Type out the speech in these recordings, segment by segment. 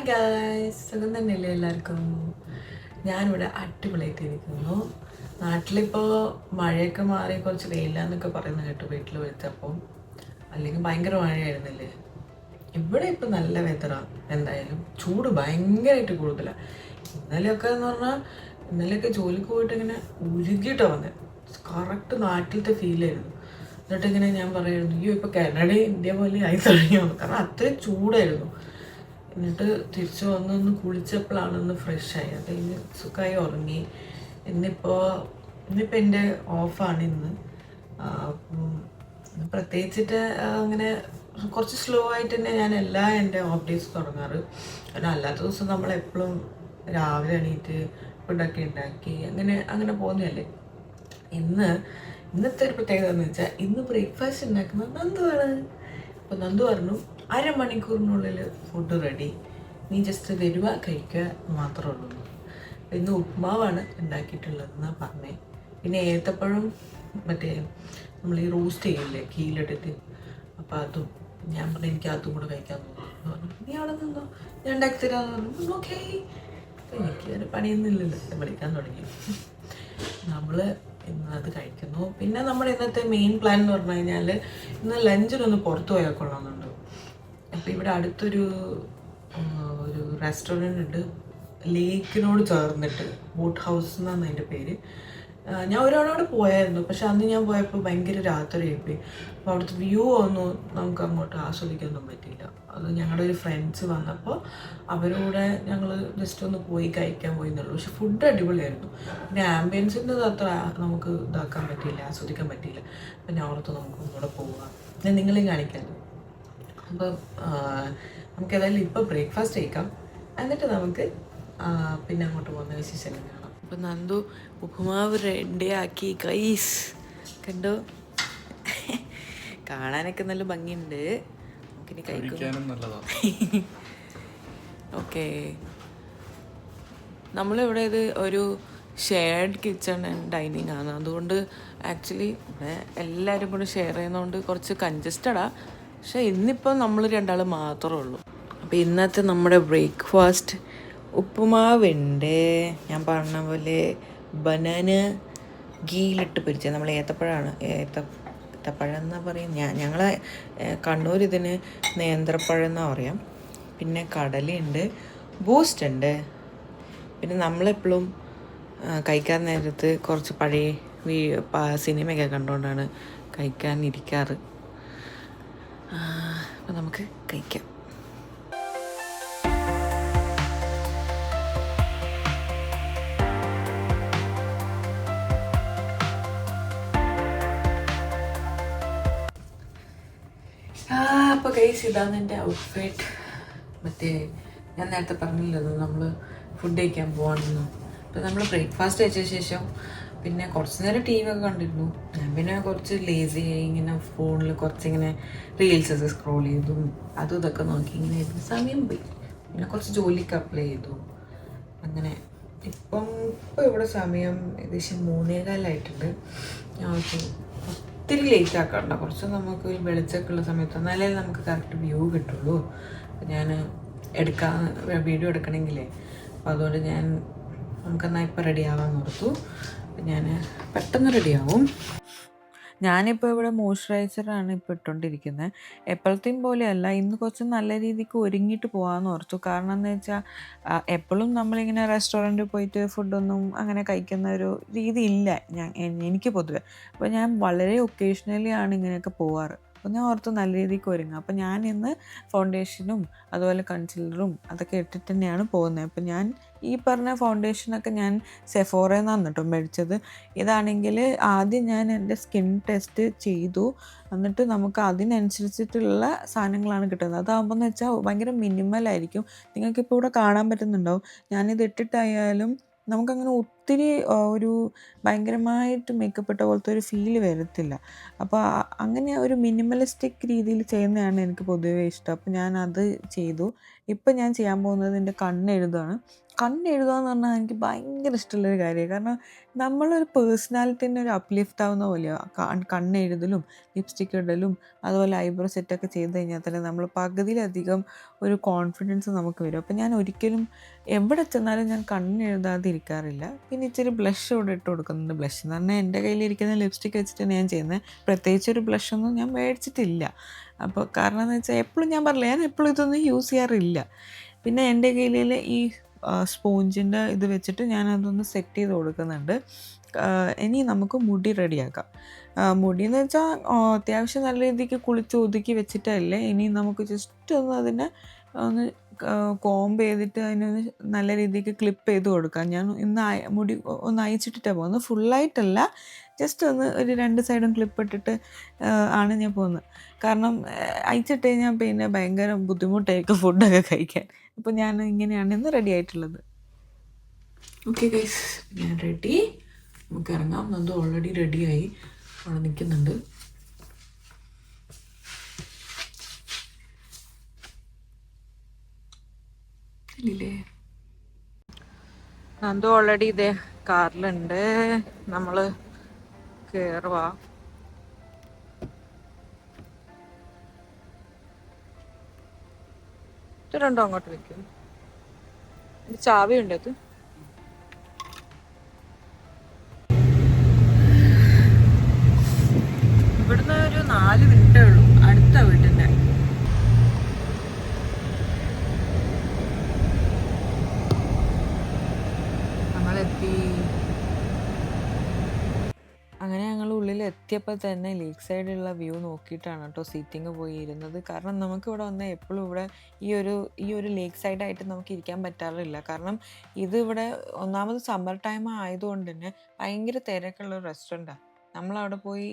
Hi guys സുഖം തന്നെയല്ലേ എല്ലാവർക്കും? ഞാനിവിടെ അടിപൊളിയായിട്ട് ഇരിക്കുന്നു നാട്ടിലിപ്പോൾ മഴയൊക്കെ മാറി കുറച്ച് വെയിലാന്നൊക്കെ പറയുന്നത് കേട്ടു വീട്ടിൽ വരുത്തപ്പം അല്ലെങ്കിൽ ഭയങ്കര മഴയായിരുന്നില്ലേ? ഇവിടെ ഇപ്പം നല്ല വെതറാണ് എന്തായാലും. ചൂട് ഭയങ്കരമായിട്ട് കൂടുതലാണ് ഇന്നലെയൊക്കെ എന്ന് പറഞ്ഞാൽ ഇന്നലെയൊക്കെ ജോലിക്ക് പോയിട്ട് ഇങ്ങനെ ഉരുകിയിട്ടാണ് വന്നത് കറക്റ്റ് നാട്ടിലത്തെ ഫീലായിരുന്നു എന്നിട്ട് ഇങ്ങനെ ഞാൻ പറയായിരുന്നു അയ്യോ ഇപ്പോൾ കാനഡ ഇന്ത്യ പോലെ ആയി തുടങ്ങിയോ? കാരണം അത്രയും ചൂടായിരുന്നു. എന്നിട്ട് തിരിച്ചു വന്ന് ഒന്ന് കുളിച്ചപ്പോഴാണ് ഒന്ന് ഫ്രഷ് ആയി. അത് കഴിഞ്ഞ് സുഖമായി ഉറങ്ങി. ഇന്നിപ്പോൾ ഇന്നിപ്പോൾ എന്റെ ഓഫാണ് ഇന്ന്. അപ്പം പ്രത്യേകിച്ചിട്ട് അങ്ങനെ കുറച്ച് സ്ലോ ആയിട്ട് തന്നെ ഞാൻ എല്ലാ എന്റെ ഓഫ് ഡേയ്സ് തുടങ്ങാറ്. കാരണം അല്ലാത്ത ദിവസം നമ്മൾ എപ്പോഴും രാവിലെ എണീറ്റ് ഫുഡൊക്കെ ഉണ്ടാക്കി അങ്ങനെ അങ്ങനെ പോകുന്നതല്ലേ. ഇന്ന് ഇന്നത്തെ ഒരു പ്രത്യേകത എന്ന് വെച്ചാൽ ഇന്ന് ബ്രേക്ക്ഫാസ്റ്റ് ഉണ്ടാക്കുന്നത് നന്ദുവാണ് അപ്പോൾ നന്ദു പറഞ്ഞു അരമണിക്കൂറിനുള്ളിൽ ഫുഡ് റെഡി നീ ജസ്റ്റ് വരിക കഴിക്കുക മാത്രമേ ഉള്ളൂ. ഇന്ന് ഉപ്മാവാണ് ഉണ്ടാക്കിയിട്ടുള്ളതെന്നാണ് പറഞ്ഞേ. പിന്നെ ഏത്തപ്പഴം മറ്റേ നമ്മൾ ഈ റോസ്റ്റ് ചെയ്യില്ലേ കീലിട്ടിട്ട്. അപ്പോൾ അതും ഞാൻ പറഞ്ഞു എനിക്ക് അതും കൂടെ കഴിക്കാൻ തോന്നുന്നു പറഞ്ഞു. നീ അവിടെ നിന്നോ? ഞാൻ ഉണ്ടാക്കി തരാമെന്ന് പറഞ്ഞു. ഓക്കേ എനിക്ക് ഒരു പണിയൊന്നുമില്ലല്ലോ വിളിക്കാൻ തുടങ്ങി. നമ്മൾ ഇന്ന് അത് കഴിക്കുന്നു. പിന്നെ നമ്മുടെ ഇന്നത്തെ മെയിൻ പ്ലാൻ എന്ന് പറഞ്ഞു കഴിഞ്ഞാൽ ഇന്ന് ലഞ്ചിനൊന്ന് പുറത്തു പോയാൽ കൊള്ളാമെന്നുണ്ട് അപ്പോൾ ഇവിടെ അടുത്തൊരു ഒരു റെസ്റ്റോറന്റ് ഉണ്ട്. ലേക്കിനോട് ചേർന്നിട്ട് ബോട്ട് ഹൗസ് എന്നാണ് അതിന്റെ പേര്. ഞാൻ ഒരാളോട് പോയായിരുന്നു. പക്ഷെ അന്ന് ഞാൻ പോയപ്പോൾ ഭയങ്കര രാത്രിയായിപ്പോയി. അപ്പോൾ അവിടുത്തെ വ്യൂ ഒന്നും നമുക്ക് അങ്ങോട്ട് ആസ്വദിക്കാനൊന്നും പറ്റില്ല അത് ഞങ്ങളുടെ ഒരു ഫ്രണ്ട്സ് വന്നപ്പോൾ അവരോടെ ഞങ്ങൾ ജസ്റ്റ് ഒന്ന് പോയി കഴിക്കാൻ പോയി എന്നുള്ളൂ. പക്ഷെ ഫുഡ് അടിപൊളിയായിരുന്നു. പിന്നെ ആംബിയൻസിന്റെ അത്ര നമുക്ക് ഇതാക്കാൻ പറ്റിയില്ല ആസ്വദിക്കാൻ പറ്റിയില്ല. പിന്നെ അവിടുത്തെ നമുക്ക് ഒന്നുകൂടെ പോവാം. ഞാൻ നിങ്ങളെയും കാണിക്കാമല്ലോ. അപ്പം ആ, നമുക്ക് ഏതായാലും ഇപ്പോൾ ബ്രേക്ക്ഫാസ്റ്റ് കഴിക്കാം. എന്നിട്ട് നമുക്ക് പിന്നെ അങ്ങോട്ട് പോകുന്ന വിശേഷം കാണാം. അപ്പം നന്ദു ഉപ്പുമാവ് റെഡിയാക്കി കൈസ് കണ്ടോ? കാണാനൊക്കെ നല്ല ഭംഗിയുണ്ട്. നമുക്കിനി കഴിക്കും. കഴിക്കാനും നല്ലതാണ് ഓക്കെ നമ്മളിവിടെ ഇത് ഒരു ഷെയർഡ് കിച്ചൺ ആൻഡ് ഡൈനിങ് ആണ്. അതുകൊണ്ട് ആക്ച്വലി ഇവിടെ എല്ലാവരും കൂടെ ഷെയർ ചെയ്യുന്നതുകൊണ്ട് കുറച്ച് കൺജസ്റ്റഡാ പക്ഷെ ഇന്നിപ്പോൾ നമ്മൾ രണ്ടാൾ മാത്രമേ ഉള്ളൂ. അപ്പോൾ ഇന്നത്തെ നമ്മുടെ ബ്രേക്ക്ഫാസ്റ്റ് ഉപ്പുമാവുണ്ട്. ഞാൻ പറഞ്ഞ പോലെ ബനാന ഗീലിട്ട് പൊരിച്ചത്. നമ്മൾ ഏത്തപ്പഴമാണ് ഏത്ത ഏത്തപ്പഴം എന്നാ പറയും? ഞാൻ ഞങ്ങൾ കണ്ണൂർ ഇതിന് നേന്ത്രപ്പഴം എന്നാ പറയാം. പിന്നെ കടലയുണ്ട്. ബൂസ്റ്റ് ഉണ്ട്. പിന്നെ നമ്മളെപ്പോഴും കഴിക്കാൻ നേരത്ത് കുറച്ച് പഴയ സിനിമയൊക്കെ കണ്ടുകൊണ്ടാണ് കഴിക്കാൻ ഇരിക്കാറ് അപ്പം നമുക്ക് കഴിക്കാം. അപ്പോൾ കൈസ് ഇതാണ് എന്റെ ഔട്ട്ഫിറ്റ് മറ്റേ ഞാൻ നേരത്തെ പറഞ്ഞില്ലല്ലോ നമ്മൾ ഫുഡ് കഴിക്കാൻ പോകണമെന്ന് അപ്പോൾ നമ്മൾ ബ്രേക്ക്ഫാസ്റ്റ് കഴിച്ച ശേഷം പിന്നെ കുറച്ച് നേരം ടി വി ഒക്കെ കണ്ടിരുന്നു. ഞാൻ പിന്നെ കുറച്ച് ലേസി ആയി ഇങ്ങനെ ഫോണിൽ കുറച്ചിങ്ങനെ റീൽസ് ഒക്കെ സ്ക്രോൾ ചെയ്തു. അതും ഇതൊക്കെ നോക്കി ഇങ്ങനെ ഇരുന്ന് സമയം പോയി. പിന്നെ കുറച്ച് ജോലിക്ക് അപ്ലൈ ചെയ്തു. അങ്ങനെ ഇപ്പം ഇപ്പോൾ ഇവിടെ സമയം ഏകദേശം മൂന്നേകാലായിട്ടുണ്ട്. ഞാൻ ഒത്തിരി ലേറ്റ് ആക്കണ്ട. കുറച്ച് നമുക്ക് ഒരു വെളിച്ചമൊക്കെ ഉള്ള സമയത്ത് എന്നാലേ നമുക്ക് കറക്റ്റ് വ്യൂ കിട്ടുള്ളൂ. ഞാൻ എടുക്കാൻ വീഡിയോ എടുക്കണമെങ്കിലേ അപ്പോൾ അതുകൊണ്ട് ഞാൻ നമുക്കെന്നാൽ ഇപ്പം റെഡി ആവാൻ അപ്പം ഞാൻ പെട്ടെന്ന് റെഡിയാവും ഞാനിപ്പോൾ ഇവിടെ മോയ്സ്ചറൈസറാണ് ഇപ്പോൾ ഇട്ടുകൊണ്ടിരിക്കുന്നത് എപ്പോഴത്തെയും പോലെയല്ല ഇന്ന് കുറച്ച് നല്ല രീതിക്ക് ഒരുങ്ങിയിട്ട് പോകാമെന്ന് ഓർത്തു. കാരണം എന്ന് വെച്ചാൽ എപ്പോഴും നമ്മളിങ്ങനെ റെസ്റ്റോറന്റിൽ പോയിട്ട് ഫുഡൊന്നും അങ്ങനെ കഴിക്കുന്ന ഒരു രീതി ഇല്ല. ഞാൻ എനിക്ക് പൊതുവെ. അപ്പോൾ ഞാൻ വളരെ ഒക്കേഷണലി ആണ് ഇങ്ങനെയൊക്കെ പോവാറ്. അപ്പോൾ ഞാൻ ഓർത്ത് നല്ല രീതിക്ക് ഒരുങ്ങുക അപ്പോൾ ഞാൻ ഇന്ന് ഫൗണ്ടേഷനും അതുപോലെ കൺസിലറും അതൊക്കെ ഇട്ടിട്ട് തന്നെയാണ് പോകുന്നത്. അപ്പോൾ ഞാൻ ഈ പറഞ്ഞ ഫൗണ്ടേഷനൊക്കെ ഞാൻ സെഫോറയിൽ നിന്നാണ് കേട്ടോ മേടിച്ചത്. ഇതാണെങ്കിൽ ആദ്യം ഞാൻ എന്റെ സ്കിൻ ടെസ്റ്റ് ചെയ്തു. എന്നിട്ട് നമുക്ക് അതിനനുസരിച്ചിട്ടുള്ള സാധനങ്ങളാണ് കിട്ടുന്നത്. അതാകുമ്പോൾ എന്ന് വെച്ചാൽ ഭയങ്കര മിനിമലായിരിക്കും നിങ്ങൾക്കിപ്പോൾ ഇവിടെ കാണാൻ പറ്റുന്നുണ്ടാവും. ഞാനിത് ഇട്ടിട്ടായാലും നമുക്കങ്ങനെ ഒത്തിരി ഒരു ഭയങ്കരമായിട്ട് മേക്കപ്പ് ഇട്ട പോലത്തെ ഒരു ഫീൽ വരത്തില്ല. അപ്പോൾ അങ്ങനെ ഒരു മിനിമലിസ്റ്റിക് രീതിയിൽ ചെയ്യുന്നതാണ് എനിക്ക് പൊതുവേ ഇഷ്ടം. അപ്പോൾ ഞാൻ അത് ചെയ്തു. ഇപ്പം ഞാൻ ചെയ്യാൻ പോകുന്നത് എന്റെ കണ്ണെഴുതാണ് കണ്ണെഴുതുക എന്ന് പറഞ്ഞാൽ എനിക്ക് ഭയങ്കര ഇഷ്ടമുള്ളൊരു കാര്യമാണ്. കാരണം നമ്മളൊരു പേഴ്സണാലിറ്റീനെ ഒരു അപ്ലിഫ്റ്റ് ആവുന്ന പോലെയാണ് കണ്ണെഴുതലും ലിപ്സ്റ്റിക് ഇടലും അതുപോലെ ഐബ്രോ സെറ്റൊക്കെ ചെയ്ത് കഴിഞ്ഞാൽ തന്നെ നമ്മൾ പകുതിയിലധികം ഒരു കോൺഫിഡൻസ് നമുക്ക് വരും. അപ്പോൾ ഞാൻ ഒരിക്കലും എവിടെ ചെന്നാലും ഞാൻ കണ്ണെഴുതാതെ ഇരിക്കാറില്ല. പിന്നെ ഇച്ചിരി ബ്ലഷ് ഇവിടെ ഇട്ട് കൊടുക്കുന്നുണ്ട്. ബ്ലഷ് എന്ന് പറഞ്ഞാൽ എന്റെ കയ്യിലിരിക്കുന്ന ലിപ്സ്റ്റിക് വെച്ചിട്ടാണ് ഞാൻ ചെയ്യുന്നത് പ്രത്യേകിച്ച് ഒരു ബ്ലഷൊന്നും ഞാൻ മേടിച്ചിട്ടില്ല. അപ്പോൾ കാരണം എന്ന് വെച്ചാൽ എപ്പോഴും ഞാൻ പറഞ്ഞില്ല ഞാൻ എപ്പോഴും ഇതൊന്നും യൂസ് ചെയ്യാറില്ല. പിന്നെ എന്റെ കയ്യിൽ ഈ സ്പോഞ്ചിന്റെ ഇത് വെച്ചിട്ട് ഞാൻ അതൊന്ന് സെറ്റ് ചെയ്ത് കൊടുക്കുന്നുണ്ട്. ഇനി നമുക്ക് മുടി റെഡിയാക്കാം. മുടി എന്ന് വെച്ചാൽ അത്യാവശ്യം നല്ല രീതിക്ക് കുളിച്ച് ഒതുക്കി വെച്ചിട്ടല്ലേ? ഇനി നമുക്ക് ജസ്റ്റ് ഒന്ന് അതിനെ ഒന്ന് കോംബ് ചെയ്തിട്ട് അതിനൊന്ന് നല്ല രീതിക്ക് ക്ലിപ്പ് ചെയ്ത് കൊടുക്കാം. ഞാൻ ഇന്ന് മുടി ഒന്ന് അയച്ചിട്ടിട്ടാണ് പോകുന്നത് ഫുള്ളായിട്ടല്ല ജസ്റ്റ് ഒന്ന് ഒരു രണ്ട് സൈഡും ക്ലിപ്പ് ഇട്ടിട്ട് ആണ് ഞാൻ പോകുന്നത് കാരണം അയച്ചിട്ട് കഴിഞ്ഞാൽ പിന്നെ ഭയങ്കര ബുദ്ധിമുട്ടായിരിക്കും ഫുഡൊക്കെ കഴിക്കാൻ. അപ്പോൾ ഞാൻ ഇങ്ങനെയാണ് ഇന്ന് റെഡി ആയിട്ടുള്ളത്. ഓക്കെ ഗൈസ് ഞാൻ റെഡി നമുക്ക് ഇറങ്ങാം. നന്ദു ഓൾറെഡി റെഡിയായി അവിടെ നിൽക്കുന്നുണ്ട്. ഇല്ലേ നന്ദു ഓൾറെഡി ഇതേ കാറിലുണ്ട്. നമ്മൾ കേറുവാ. ഇത് രണ്ടോ അങ്ങോട്ട് വെക്കും ചാവി ഉണ്ട് അത് ഇവിടുന്ന് ഒരു നാല് മിനിറ്റേ ഉള്ളൂ അടുത്ത വീട്ടിന്റെ നമ്മളെത്തി അങ്ങനെ ഞങ്ങൾ ഉള്ളിൽ എത്തിയപ്പോൾ തന്നെ ലേക്ക് സൈഡിലുള്ള വ്യൂ നോക്കിയിട്ടാണ് കേട്ടോ സീറ്റിംഗ് പോയി ഇരുന്നത് കാരണം നമുക്ക് ഇവിടെ വന്നാൽ എപ്പോഴും ഇവിടെ ഈ ഒരു ഈ ഒരു ലേക്ക് സൈഡായിട്ട് നമുക്ക് ഇരിക്കാൻ പറ്റാറില്ല. കാരണം ഇത് ഇവിടെ ഒന്നാമത് സമ്മർ ടൈം ആയതുകൊണ്ട് തന്നെ ഭയങ്കര തിരക്കുള്ള ഒരു റെസ്റ്റോറന്റാണ് നമ്മളവിടെ പോയി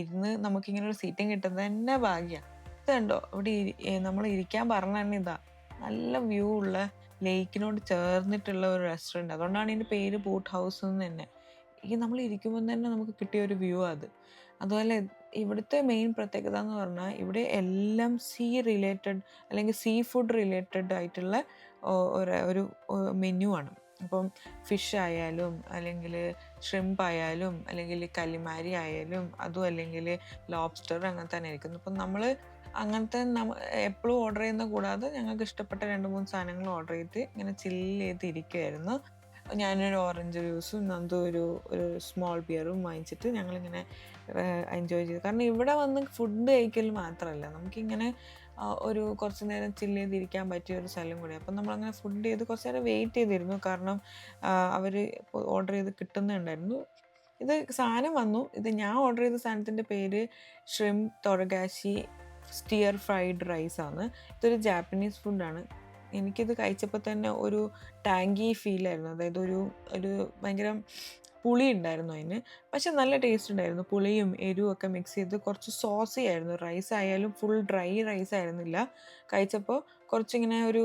ഇരുന്ന് നമുക്കിങ്ങനെ ഒരു സീറ്റിംഗ് കിട്ടുന്നത് തന്നെ ഭാഗ്യമാണ് ഇതുണ്ടോ ഇവിടെ നമ്മൾ ഇരിക്കാൻ പറഞ്ഞ തന്നെ ഇതാ. നല്ല വ്യൂ ഉള്ള ലേക്കിനോട് ചേർന്നിട്ടുള്ള ഒരു റെസ്റ്റോറന്റ് അതുകൊണ്ടാണ് ഇതിന്റെ പേര് ബോട്ട് ഹൗസ് എന്ന് തന്നെ. ഈ നമ്മൾ ഇരിക്കുമ്പോൾ തന്നെ നമുക്ക് കിട്ടിയ ഒരു വ്യൂ അത്. അതുപോലെ ഇവിടുത്തെ മെയിൻ പ്രത്യേകത എന്ന് പറഞ്ഞാൽ ഇവിടെ എല്ലാം സീ റിലേറ്റഡ് അല്ലെങ്കിൽ സീ ഫുഡ് റിലേറ്റഡ് ആയിട്ടുള്ള ഒരു- മെനു ആണ്. അപ്പം ഫിഷ് ആയാലും അല്ലെങ്കിൽ ഷ്രിംപ് ആയാലും അല്ലെങ്കിൽ കലിമാരി ആയാലും അതും അല്ലെങ്കിൽ ലോബ്സ്റ്റർ അങ്ങനെ തന്നെ ഇരിക്കുന്നു അപ്പം നമ്മൾ അങ്ങനത്തെ എപ്പോഴും ഓർഡർ ചെയ്യുന്ന കൂടാതെ ഞങ്ങൾക്ക് ഇഷ്ടപ്പെട്ട രണ്ട് മൂന്ന് സാധനങ്ങൾ ഓർഡർ ചെയ്ത് ഇങ്ങനെ ചില്ല് ചെയ്ത് ഇരിക്കുമായിരുന്നു ഞാനൊരു ഓറഞ്ച് ജ്യൂസും നന്ദു ഒരു ഒരു സ്മോൾ ബിയറും വാങ്ങിച്ചിട്ട് ഞങ്ങളിങ്ങനെ എൻജോയ് ചെയ്തു. കാരണം ഇവിടെ വന്ന് ഫുഡ് കഴിക്കൽ മാത്രമല്ല നമുക്കിങ്ങനെ ഒരു കുറച്ച് നേരം ചില്ല് ചെയ്തിരിക്കാൻ പറ്റിയ ഒരു സ്ഥലം കൂടി. അപ്പം നമ്മളങ്ങനെ ഫുഡ് ചെയ്ത് കുറച്ച് നേരം വെയിറ്റ് ചെയ്തിരുന്നു. കാരണം അവർ ഓർഡർ ചെയ്ത് കിട്ടുന്നുണ്ടായിരുന്നു. ഇത് സാധനം വന്നു. ഇത് ഞാൻ ഓർഡർ ചെയ്ത സാധനത്തിന്റെ പേര് ഷ്രിം തൊറഗാശി സ്റ്റിയർ ഫ്രൈഡ് റൈസ് ആണ്. ഇതൊരു ജാപ്പനീസ് ഫുഡാണ് എനിക്കിത് കഴിച്ചപ്പോൾ തന്നെ ഒരു ടാങ്കി ഫീലായിരുന്നു അതായത് ഒരു ഒരു ഭയങ്കര പുളി ഉണ്ടായിരുന്നു അതിന്. പക്ഷെ നല്ല ടേസ്റ്റ് ഉണ്ടായിരുന്നു. പുളിയും എരിവും ഒക്കെ മിക്സ് ചെയ്ത് കുറച്ച് സോസി ആയിരുന്നു. റൈസ് ആയാലും ഫുൾ ഡ്രൈ റൈസ് ആയിരുന്നില്ല. കഴിച്ചപ്പോൾ കുറച്ചിങ്ങനെ ഒരു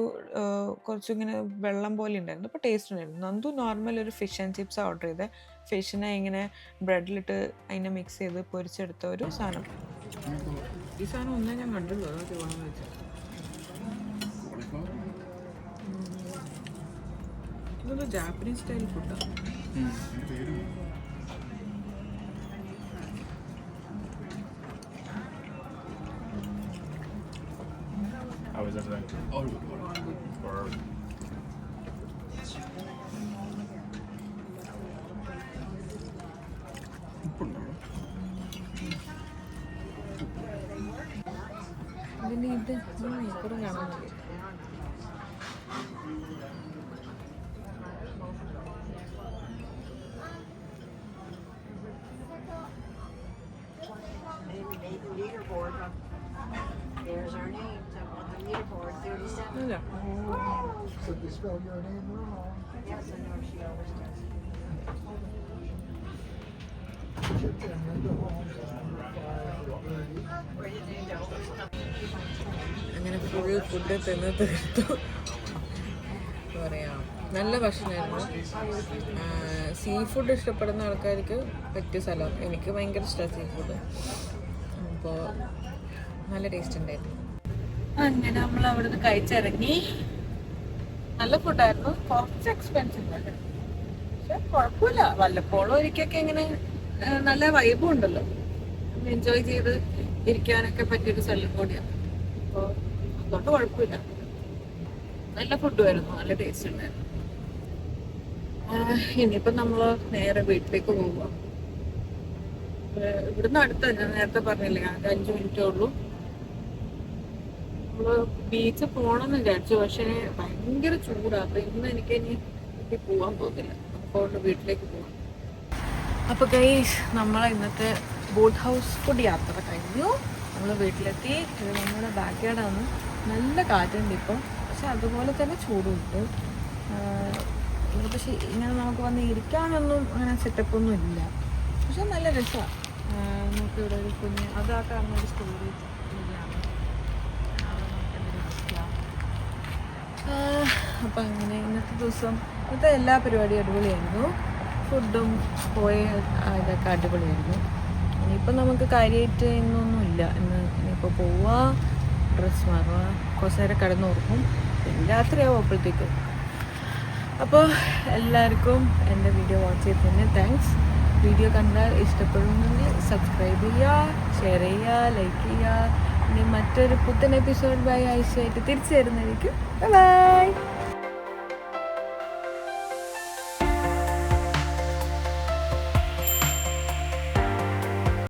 കുറച്ചിങ്ങനെ വെള്ളം പോലെ ഉണ്ടായിരുന്നു. അപ്പോൾ ടേസ്റ്റ് ഉണ്ടായിരുന്നു. നന്ദു നോർമൽ ഒരു ഫിഷ് ആൻഡ് ചിപ്സ് ഓർഡർ ചെയ്ത്. ഫിഷിനെ ഇങ്ങനെ ബ്രെഡിലിട്ട് അതിനെ മിക്സ് ചെയ്ത് പൊരിച്ചെടുത്ത ഒരു സാധനം. ഈ സാധനം ഒന്നേ ഞാൻ കണ്ടുള്ളൂ അതാ വേണമെന്ന് വെച്ചാൽ ഇതൊരു ജാപ്പനീസ് സ്റ്റൈൽ ഫുഡാണ് How everything? Oh, ഇത് ഇപ്പോഴും കാണാൻ മതി names. Up on the leaderboard, thirty-seven. wrong. Yes, I know she always does. അങ്ങനെ ഫുൾ ഫുഡ് തിന്ന് തീർത്തു എന്താ പറയാ നല്ല ഭക്ഷണമായിരുന്നു സീ ഫുഡ് ഇഷ്ടപ്പെടുന്ന ആൾക്കാർക്ക് പറ്റിയ സ്ഥലം. എനിക്ക് ഭയങ്കര ഇഷ്ടമാണ് സീ ഫുഡ് അപ്പോൾ നല്ല ടേസ്റ്റ് ഉണ്ടായിരുന്നു. അങ്ങനെ നമ്മൾ അവിടുന്ന് കഴിച്ചിറങ്ങി. നല്ല ഫുഡായിരുന്നു കുറച്ച് എക്സ്പെൻസീവ് ആണ്. പക്ഷെ കുഴപ്പമില്ല. വല്ലപ്പോഴും ഒരിക്കൊക്കെ ഇങ്ങനെ നല്ല വൈബും ഉണ്ടല്ലോ. എൻജോയ് ചെയ്ത് ഇരിക്കാനൊക്കെ പറ്റിയൊരു സ്ഥലം കൂടിയാണ് അപ്പോൾ അതുകൊണ്ട് കുഴപ്പമില്ല. നല്ല ഫുഡുമായിരുന്നു നല്ല ടേസ്റ്റ് ഉണ്ടായിരുന്നു. ഇനിയിപ്പോൾ ഇനിയിപ്പോ നമ്മൾ നേരെ വീട്ടിലേക്ക് പോവുക ഇവിടുന്ന് അടുത്ത് ഞാൻ നേരത്തെ പറഞ്ഞില്ലേ അഞ്ചു മിനിറ്റേ ഉള്ളൂ. നമ്മൾ ബീച്ച് പോണെന്ന് വിചാരിച്ചു. പക്ഷേ ഭയങ്കര ചൂടാ. അപ്പൊ ഇന്ന് എനിക്ക് ഇനി വീട്ടിൽ പോവാൻ തോന്നില്ല. അപ്പൊ വീട്ടിലേക്ക് പോവാം. അപ്പൊ ഗൈസ് നമ്മളെ ഇന്നത്തെ ബോട്ട് ഹൗസ് കൂടി യാത്ര കഴിഞ്ഞു. നമ്മൾ വീട്ടിലെത്തി. നമ്മുടെ ബാക്ക് യാർഡാണ് നല്ല കാറ്റുണ്ട് ഇപ്പം. പക്ഷെ അതുപോലെ തന്നെ ചൂടുണ്ട്. പക്ഷെ ഇങ്ങനെ നമുക്ക് വന്ന് ഇരിക്കാനൊന്നും അങ്ങനെ സെറ്റപ്പ് ഒന്നും ഇല്ല. പക്ഷെ നല്ല രസമാണ് നമുക്ക് ഇവിടെ ഒരു കുഞ്ഞ് അതാക്കാൻ ഒരു സ്റ്റോറി അപ്പം അങ്ങനെ ഇന്നത്തെ ദിവസം ഇന്നത്തെ എല്ലാ പരിപാടിയും അടിപൊളിയായിരുന്നു. ഫുഡും പോയ ഇതൊക്കെ അടിപൊളിയായിരുന്നു. ഇനിയിപ്പം നമുക്ക് കാര്യമായിട്ട് ഇന്നൊന്നുമില്ല. ഇന്ന് ഇനിയിപ്പോൾ പോവുക ഡ്രസ്സ് മാറുക കുറച്ച് നേരം കിടന്നുറങ്ങും പിന്നെ രാത്രിയാവും അപ്പോഴത്തേക്ക് അപ്പോൾ എല്ലാവർക്കും എന്റെ വീഡിയോ വാച്ച് ചെയ്തതിന് താങ്ക്സ് വീഡിയോ കണ്ടാൽ ഇഷ്ടപ്പെടുന്നെങ്കിൽ സബ്സ്ക്രൈബ് ചെയ്യുക ഷെയർ ചെയ്യുക ലൈക്ക് ചെയ്യുക. ഇനി മറ്റൊരു പുത്തൻ എപ്പിസോഡ് ബൈ ആഴ്ചയായിട്ട് തിരിച്ചു വരുന്നതായിരിക്കും. ബൈ